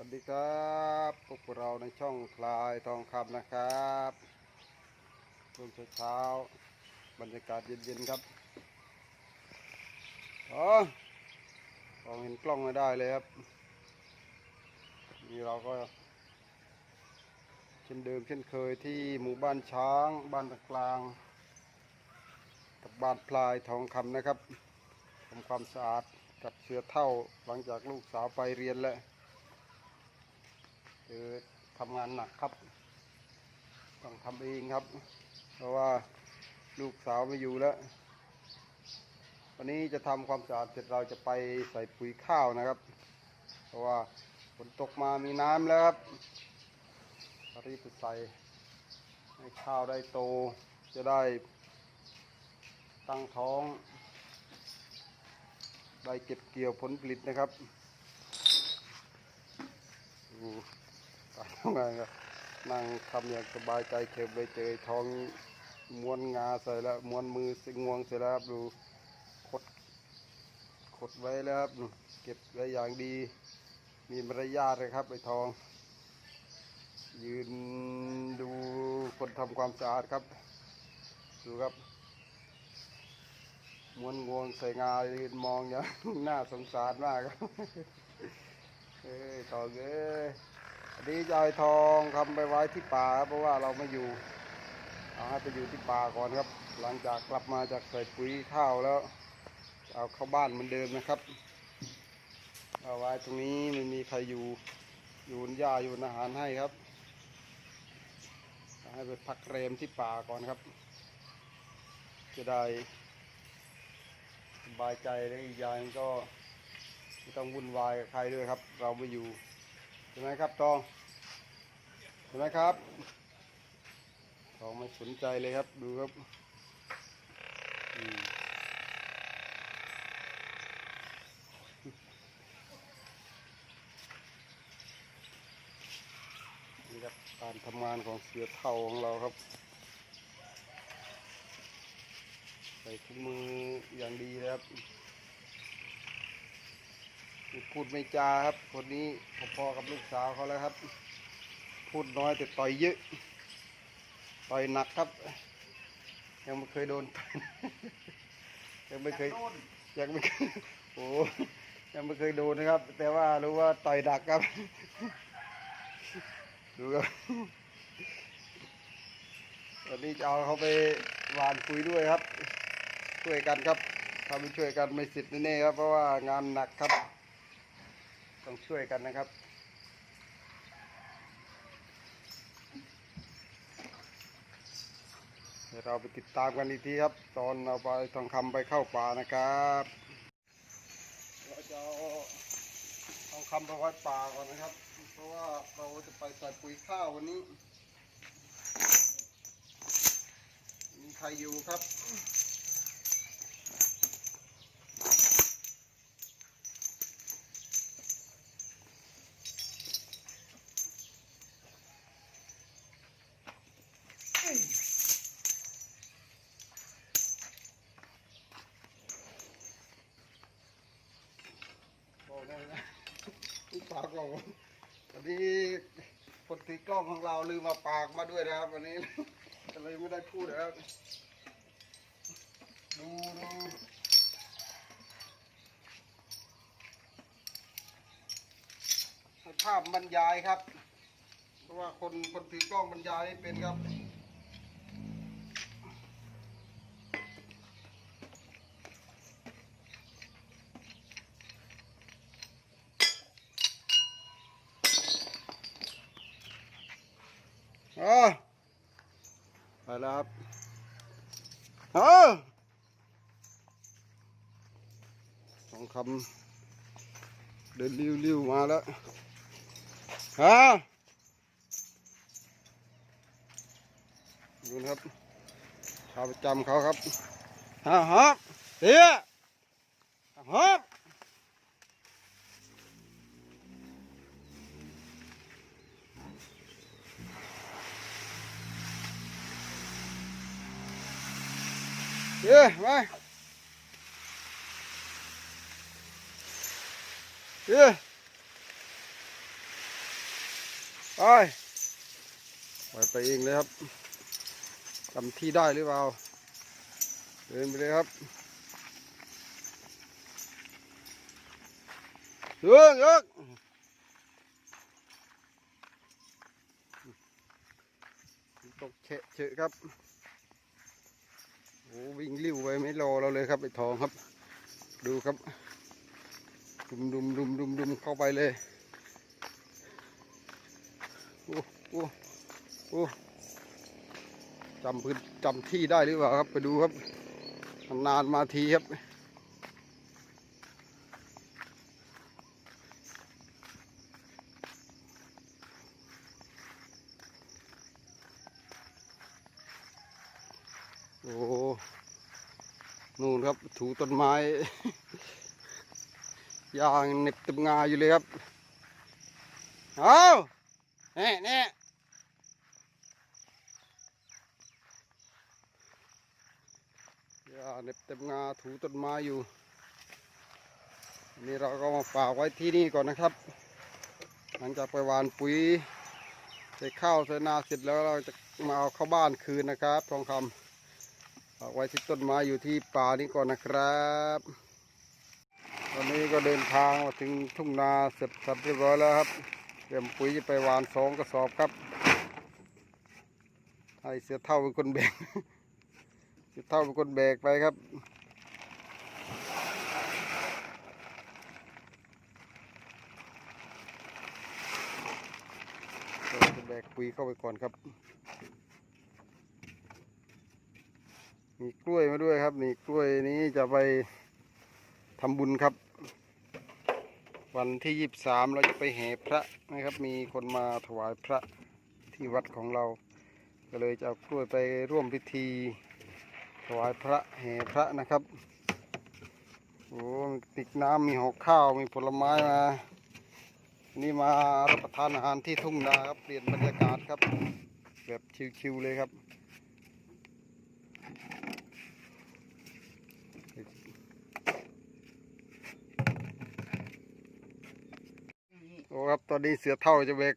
วัสดีครับพวกเราในช่องคลายทองคำนะครับช่วงเช้าๆบรรยากาศเย็นๆครับอ๋อมองเห็นกล้องไม่ได้เลยครับนี่เราก็ เช่นเดิมเช่นเคยที่หมู่บ้านช้าง บ้านตะกลางกับบ้านพลายทองคำนะครับทำความสะอาดกับเสือเท่าหลังจากลูกสาวไปเรียนแล้ว คือทำงานหนักครับ ต้องทำเองครับ เพราะว่าลูกสาวไม่อยู่แล้ว วันนี้จะทำความสะอาดเสร็จเราจะไปใส่ปุ๋ยข้าวนะครับ เพราะว่าฝนตกมามีน้ำแล้วครับรีบไปใส่ให้ข้าวได้โตจะได้ตั้งท้องได้เก็บเกี่ยวผลผลิตนะครับดู การทำงานก็นั่งทำอย่างสบายใจเข็บไปเจอท้องม้วนงาใส่แล้วม้วนมือสิงวงเสร็จแล้วครับดูคดคดไว้แล้วครับเก็บไว้อย่างดี มีมารยาทเลยครับไอทอง ยืนดูคนทำความสะอาดครับ ดูครับม้วนงวงใส่งายืนมองอย่างน่าสงสารมากครับ เอ้ยทองเอ้ย อันนี้จะเอาทองคำไปไว้ที่ป่าครับเพราะว่าเราไม่อยู่เอาให้ไปอยู่ที่ป่าก่อนครับ หลังจากกลับมาจากใส่ปุ๋ยข้าวแล้ว เอาเข้าบ้านเหมือนเดิมนะครับ เอาไว้ตรงนี้ไม่มีใครอยู่อยู่หญ้าอยู่อาหารให้ครับให้ไปพักเรมที่ป่าก่อนครับ จะได้สบายใจและอีกอย่างก็ไม่ต้องวุ่นวายกับใครด้วยครับ เราไม่อยู่ ใช่ไหมครับ ตองใช่ไหมครับ ตองไม่สนใจเลยครับ ดูครับนี่ครับการทำงานของเสือเท่าของเราครับ ใส่ถุงมืออย่างดีนะครับ พูดไม่จาครับ คนนี้พอๆกับลูกสาวเขาแล้วครับ พูดน้อยแต่ต่อยเยอะ ต่อยหนักครับ ยังไม่เคยโดนยังไม่เคยยังไม่เคยโอ้ยังไม่เคยโดนนะครับ แต่ว่ารู้ว่าต่อยดักครับ ดูครับวันนี้จะเอาเขาไปหวานปุ๋ยด้วยครับ ช่วยกันครับถ้าไม่ช่วยกันไม่สิทธิ์แน่ๆครับ เพราะว่างานหนักครับ ต้องช่วยกันนะครับ เดี๋ยวเราไปติดตามกันอีกทีครับ ตอนเอาไปทองคำไปเข้าป่านะครับเราจะทองคำไปไว้ป่าก่อนนะครับ เพราะว่าเราจะไปใส่ปุ๋ยข้าววันนี้ มีใครอยู่ครับ บอกได้นะ ที่ปาวันนี้คนตีกล้องของเราลืมมาปากมาด้วยนะครับวันนี้ก็เลยไม่ได้พูดนะครับดูดูภาพบรรยายครับ เพราะว่าคนคนถือกล้องบรรยายไม่เป็นครับ แล้วครับเออทองคำเดินริ้วๆมาแล้วฮะดูนะครับขาประจำเขาครับฮะฮะเฮียฮะ เย้มาเย้ไปปล่อยไปเองเลยครับจำที่ได้หรือเปล่า เดินไปเลยครับเยอะเยอะตกเฉะเฉะครับ วิ่งลิ้วไปไม่รอเราเลยครับไอ้ทองครับ ดูครับ ดุมดุมดุมดุมดุมเข้าไปเลย โอ้โอ้โอ้จำพื้นจำที่ได้หรือเปล่าครับ ไปดูครับ นานมาทีครับ โอ้ นู่นครับ ถูต้นไม้ยางเหน็บเต็มงาอยู่เลยครับ เอาแน่แน่ยางเหน็บเต็มงาถูต้นไม้อยู่นี่เราก็มาฝากไว้ที่นี่ก่อนนะครับ หลังจากไปหวานปุ๋ยใส่ข้าวใส่นาเสร็จแล้วเราจะมาเอาเข้าบ้านคืนนะครับ ทองคำากไว้ที่ต้นไม้อยู่ที่ป่านี้ก่อนนะครับ ตอนนี้ก็เดินทางมาถึงทุ่งนาเสร็จสับเรียบร้อยแล้วครับเตรียมปุ๋ยจะไปหวานสองกระสอบครับให้เสียเท่าเป็นคนแบกเสียเท่าเป็นคนแบกไปครับจะแบกปุ๋ยเข้าไปก่อนครับ มีกล้วยมาด้วยครับ นี่กล้วยนี้จะไปทำบุญครับ วันที่ยี่สามเราจะไปแห่พระนะครับ มีคนมาถวายพระที่วัดของเรา ก็เลยจะเอากล้วยไปร่วมพิธี ถวายพระแห่พระนะครับโอ้ติกน้ำมีหอกข้าวมีผลไม้มานี่มารับประทานอาหารที่ทุ่งนาครับเปลี่ยนบรรยากาศครับ แบบชิวๆเลยครับ ครับตอนนี้เสือเท่าจะแบก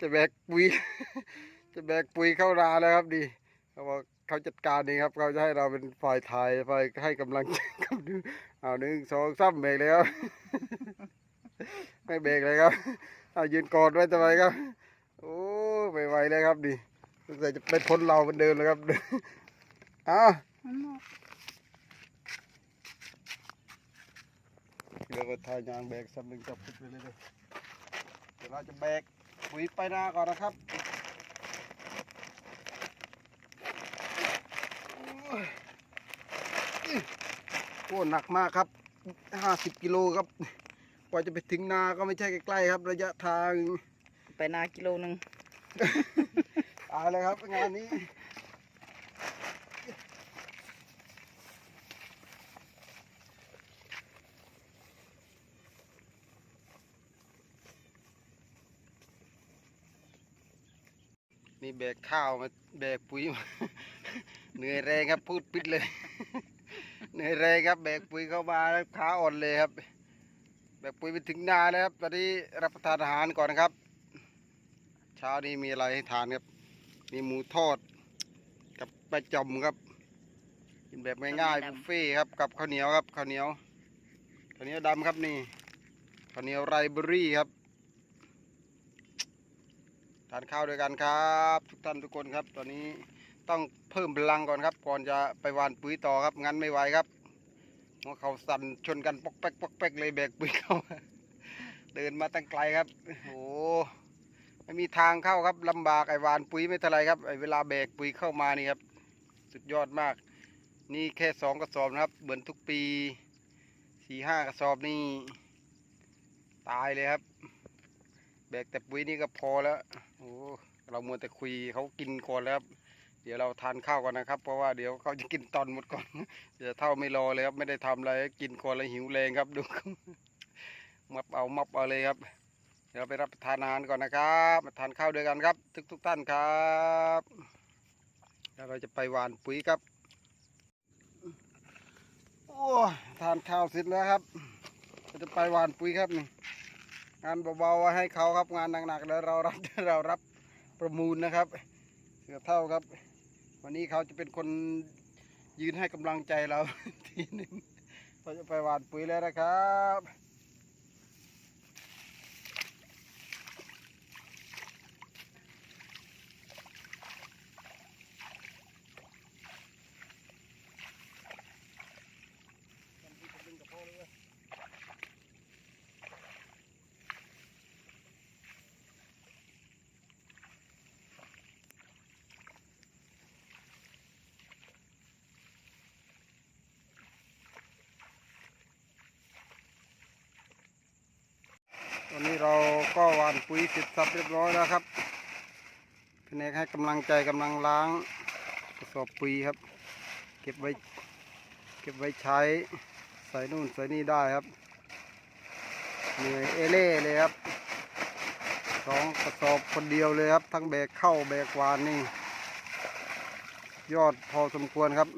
จะแบกปุ๋ยจะแบกปุ๋ยเข้านาแล้วครับดีเขาบอกเขาจัดการเองครับเขาจะให้เราเป็นฝ่ายถ่ายฝ่ายให้กำลังใจครับดูเอาหนึ่งสองสามเบรกเลยครับไม่เบรกเลยครับเอายืนกอดไว้ทำไมครับโอ้ไม่ไหวเลยครับดีสงสัยจะไปพ้นเราเหมือนเดิมเลยครับอ้าวเดี๋ยวก็ทายยางแบกสักหนึ่งจับพุดไปเลย เราจะแบกปุ๋ยไปนาก่อนนะครับโอ้หนักมากครับห้าสิบกิโลครับ กว่าจะไปถึงนาก็ไม่ใช่ใกล้ๆครับ ระยะทางไปนากิโลหนึ่งตายเลยครับงานนี้ แบกข้าวมาแบกปุ๋ยมาเหนื่อยแรงครับพูดปิดเลย เหนื่อยแรงครับแบกปุ๋ยเข้ามาแล้วขาอ่อนเลยครับ แบกปุ๋ยไปถึงนาแล้วครับตอนนี้รับประทานอาหารก่อนนะครับ เช้านี้มีอะไรให้ทานครับ มีหมูทอด กับปลาจอมครับ กินแบบง่ายๆบุฟเฟ่ต์ครับกับข้าวเหนียวครับข้าวเหนียวข้าวเหนียวดำครับนี่ข้าวเหนียวไรเบอรี่ครับ ทานข้าวด้วยกันครับ ทุกท่านทุกคนครับ ตอนนี้ต้องเพิ่มพลังก่อนครับ ก่อนจะไปวานปุ๋ยต่อครับ งั้นไม่ไหวครับหัวเขาสั่นชนกันปอกแป๊กปอกแป๊กเลยแบกปุ๋ยเข้า เดินมาตั้งไกลครับโอ้ไม่มีทางเข้าครับลำบากไอ้วานปุ๋ยไม่เท่าไรครับไอ้เวลาแบกปุ๋ยเข้ามานี่ครับ สุดยอดมาก นี่แค่สองกระสอบนะครับ เหมือนทุกปีสี่ห้ากระสอบนี่ ตายเลยครับ แบกแต่ปุ๋ยนี่ก็พอแล้วโอ้เรามัวแต่คุยเขากินก่อนแล้วครับเดี๋ยวเราทานข้าวกันนะครับ เพราะว่าเดี๋ยวเขาจะกินตอนหมดก่อนเดี๋ยวเท่าไม่รอเลยครับ ไม่ได้ทำอะไรกินก่อนแล้วหิวแรงครับดูมับเอามับเอาเลยครับ เดี๋ยวไปรับประทานอาหารก่อนนะครับมาทานข้าวด้วยกันครับ ทุกทุกท่านครับแล้วเราจะไปหวานปุ๋ยครับโอ้ทานข้าวเสร็จแล้วครับ จะไปหวานปุ๋ยครับนี่ งานเบาๆให้เขาครับงานหนักๆแล้วเรารับเรารับประมูลนะครับเกือบเท่าครับ วันนี้เขาจะเป็นคนยืนให้กำลังใจเราทีหนึ่งเราจะไปหวานปุ๋ยแล้วนะครับ ก็หว่านปุ๋ยเสร็จสับเรียบร้อยแล้วครับแผนกให้กำลังใจกำลังล้างกระสอบปุ๋ยครับ เก็บไว้เก็บไว้ใช้ใส่นู่นใส่นี่ได้ครับเหนื่อยเอเล่เลยครับสองกระสอบคนเดียวเลยครับ ทั้งแบกเข้าแบกหวานนี่ ยอดพอสมควรครับ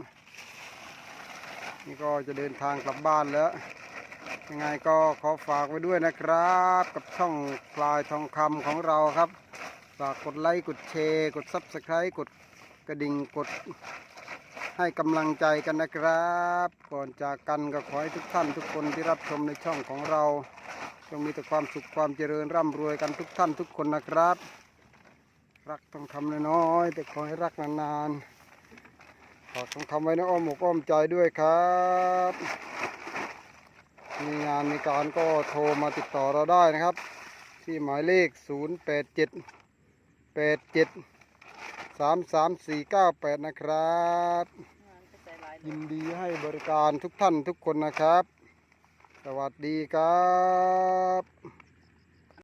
นี่ก็จะเดินทางกลับบ้านแล้ว ยังไงก็ขอฝากไว้ด้วยนะครับ กับช่องพลายทองคำของเราครับ ฝากกดไลค์กดแชร์กดซับสไครต์กดกระดิ่งกดให้กำลังใจกันนะครับ ก่อนจากกันก็ขอให้ทุกท่านทุกคนที่รับชมในช่องของเราจงมีแต่ความสุขความเจริญร่ำรวยกันทุกท่านทุกคนนะครับ รักทองคำน้อยแต่ขอให้รักนานๆฝากทองคำไว้ในอ้อมอกอ้อมใจด้วยครับ มีงานมีการก็โทรมาติดต่อเราได้นะครับ ที่หมายเลข 0 8 7 8 7 3 3 4 9 8 นะครับ ยินดีให้บริการทุกท่านทุกคนนะครับ สวัสดีครับ